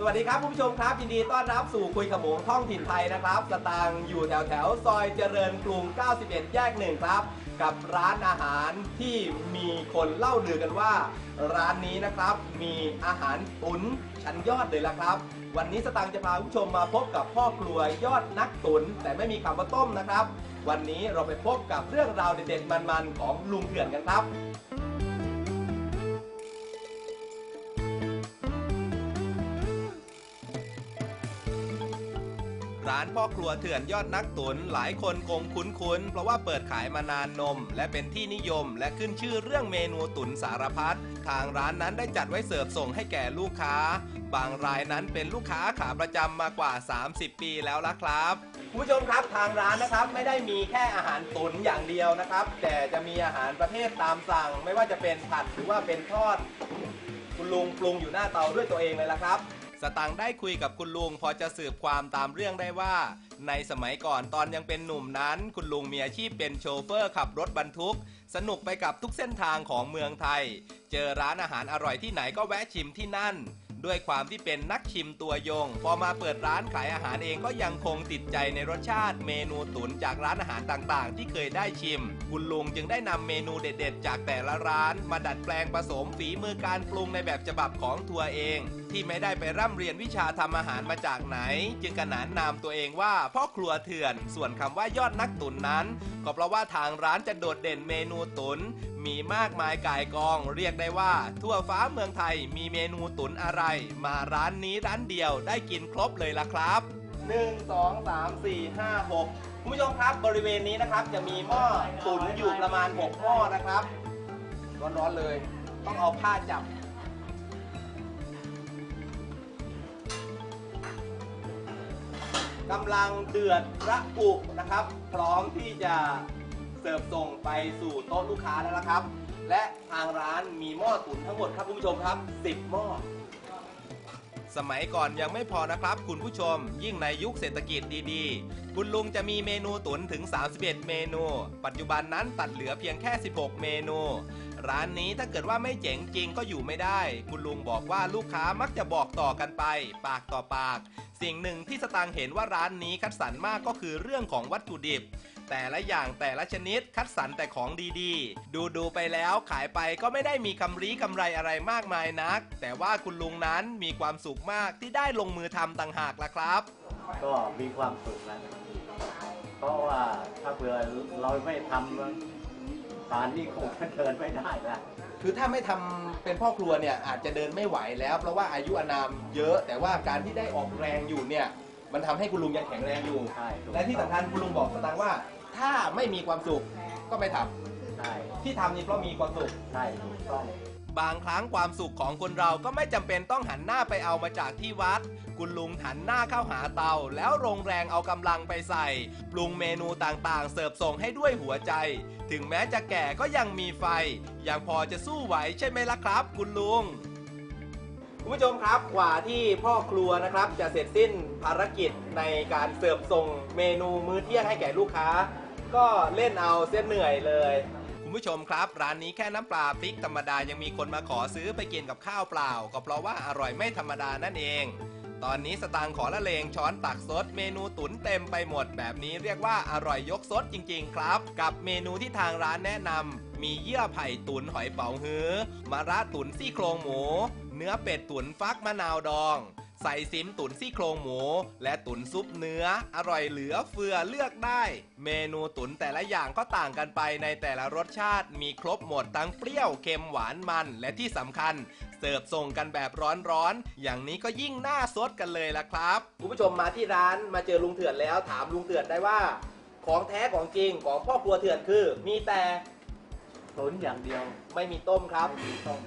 สวัสดีครับคุณผู้ชมครับยินดีต้อนรับสู่คุยขโมงท่องถิ่นไทยนะครับสตางค์อยู่แถวแถวซอยเจริญกรุง 91 แยกหนึ่งครับ กับร้านอาหารที่มีคนเล่าลือกันว่า ร้านนี้นะครับมีอาหารตุ๋นชั้นยอดเลยละครับ วันนี้สตางค์จะพาคุณผู้ชมมาพบกับพ่อครัวยอดนักตุ๋นแต่ไม่มีคำว่าต้มนะครับ วันนี้เราไปพบกับเรื่องราวเด็ดๆมันๆของลุงเถื่อนกันครับ ร้านพ่อครัวเถื่อนยอดนักตุนหลายคนคงคุ้นๆ เพราะว่าเปิดขายมานานนม และเป็นที่นิยม และขึ้นชื่อเรื่องเมนูตุนสารพัดทางร้านนั้นได้จัดไว้เสิร์ฟส่งให้แก่ลูกค้า บางรายนั้นเป็นลูกค้าขาประจำมากว่า 30 ปีแล้วละครับคุณผู้ชมครับทางร้านนะครับไม่ได้มีแค่อาหารตุนอย่างเดียวนะครับ แต่จะมีอาหารประเภทตามสั่ง ไม่ว่าจะเป็นผัดหรือว่าเป็นทอดคุณลุงปรุงอยู่หน้าเตาด้วยตัวเองเลยละครับ สตังได้คุยกับคุณลุงพอจะสืบความตามเรื่องได้ว่า ในสมัยก่อนตอนยังเป็นหนุ่มนั้น คุณลุงมีอาชีพเป็นโชเฟอร์ขับรถบรรทุก สนุกไปกับทุกเส้นทางของเมืองไทย เจอร้านอาหารอร่อยที่ไหนก็แวะชิมที่นั่น ด้วยความที่เป็นนักชิมตัวยง พอมาเปิดร้านขายอาหารเองก็ยังคงติดใจในรสชาติเมนูตุ๋นจากร้านอาหารต่างๆ ที่เคยได้ชิม คุณลุงจึงได้นำเมนูเด็ด ๆ จากแต่ละร้าน มาดัดแปลงผสมฝีมือการปรุงในแบบฉบับของตัวเอง ที่ไม่ได้ไปร่ำเรียนวิชาทำอาหารมาจากไหน จึงขนานนามตัวเองว่าพ่อครัวเถื่อน ส่วนคำว่ายอดนักตุ๋นนั้น ก็เพราะว่าทางร้านจะโดดเด่นเมนูตุ๋น มีมากมายก่ายกอง เรียกได้ว่า ทั่วฟ้าเมืองไทยมีเมนูตุ๋นอะไร มาร้านนี้ร้านเดียวได้กินครบเลยล่ะครับ 1 2 3 4 5 6คุณผู้ชมครับบริเวณนี้นะครับ จะมีหม้อตุ๋นอยู่ประมาณ6หม้อนะครับ ร้อนๆเลย ต้องเอาผ้าจับกำลังเดือดระอุนะครับ พร้อมที่จะ เสิร์ฟส่งไปสู่โต๊ะลูกค้าแล้วนะครับ และทางร้านมีหม้อตุ๋นทั้งหมดครับคุณผู้ชมครับ 10 หม้อ สมัยก่อนยังไม่พอนะครับ คุณผู้ชม ยิ่งในยุคเศรษฐกิจดีๆ คุณลุงจะมีเมนูตุ๋นถึง 31 เมนู ปัจจุบันนั้นตัดเหลือเพียงแค่ 16 เมนู ร้านนี้ถ้าเกิดว่าไม่เจ๋งจริงก็อยู่ไม่ได้ คุณลุงบอกว่าลูกค้ามักจะบอกต่อกันไป ปากต่อปาก สิ่งหนึ่งที่สตางค์เห็นว่าร้านนี้คัดสรรมากก็คือเรื่องของวัตถุดิบ แต่ละอย่างแต่ละชนิดคัดสรรแต่ของดีๆ ดูดูๆไปแล้วขายไปก็ไม่ได้มีกำรีกำไรอะไรมากมายนัก แต่ว่าคุณลุงนั้นมีความสุขมากที่ได้ลงมือทำต่างหากล่ะครับ ก็มีความสุขนะเพราะว่าถ้าเผื่อเราไม่ทำป่านนี้คงจะเดินไม่ได้ละคือถ้าไม่ทำเป็นพ่อครัวเนี่ยอาจจะเดินไม่ไหวแล้ว เพราะว่าอายุอานามเยอะ แต่ว่าการที่ได้ออกแรงอยู่เนี่ย มันทำให้คุณลุงยังแข็งแรงอยู่ ใช่ถูกและที่สำคัญคุณลุงบอกสตังค์ว่า ถ้าไม่มีความสุขก็ไม่ทำใช่ที่ทำนี่เพราะมีความสุข ใช่ถูกต้อง บางครั้งความสุขของคนเราก็ไม่จำเป็นต้องหันหน้าไปเอามาจากที่วัด คุณลุงหันหน้าเข้าหาเตา แล้วลงแรงเอากำลังไปใส่ ปรุงเมนูต่างๆ เสิร์ฟส่งให้ด้วยหัวใจ ถึงแม้จะแก่ก็ยังมีไฟ ยังพอจะสู้ไหวใช่ไหมล่ะครับ คุณลุง คุณผู้ชมครับกว่าที่พ่อครัวนะครับ จะเสร็จสิ้นภารกิจในการเสิร์ฟส่งเมนูมื้อเที่ยงให้แก่ลูกค้า ก็เล่นเอาเส้นเหนื่อยเลย คุณผู้ชมครับ ร้านนี้แค่น้ำปลาพริกธรรมดายังมีคนมาขอซื้อไปกินกับข้าวเปล่า ก็เพราะว่าอร่อยไม่ธรรมดานั่นเอง ตอนนี้สตางค์ขอละเลงช้อนตักซดเมนูตุ๋นเต็มไปหมด แบบนี้เรียกว่าอร่อยยกซดจริง ๆ ครับ กับเมนูที่ทางร้านแนะนำมีเยื่อไผ่ตุ๋นหอยเป๋าฮื้อมะระตุ๋นซี่โครงหมู เนื้อเป็ดตุ๋นฟักมะนาวดอง ใส่ซิมตุ๋นซี่โครงหมู และตุ๋นซุปเนื้อ อร่อยเหลือเฟือเลือกได้ เมนูตุ๋นแต่ละอย่างก็ต่างกันไปในแต่ละรสชาติมีครบหมดทั้งเปรี้ยวเค็มหวานมันและที่สำคัญ เสิร์ฟส่งกันแบบร้อนๆอย่างนี้ก็ยิ่งน่าซดกันเลยล่ะครับคุณผู้ชมมาที่ร้านมาเจอลุงเถื่อนแล้ว ถามลุงเถื่อนได้ว่า ของแท้ของจริงของพ่อครัวเถื่อนคือ มีแต่ ตุ๋นอย่างเดียวไม่มีต้มครับ ไม่มีต้ม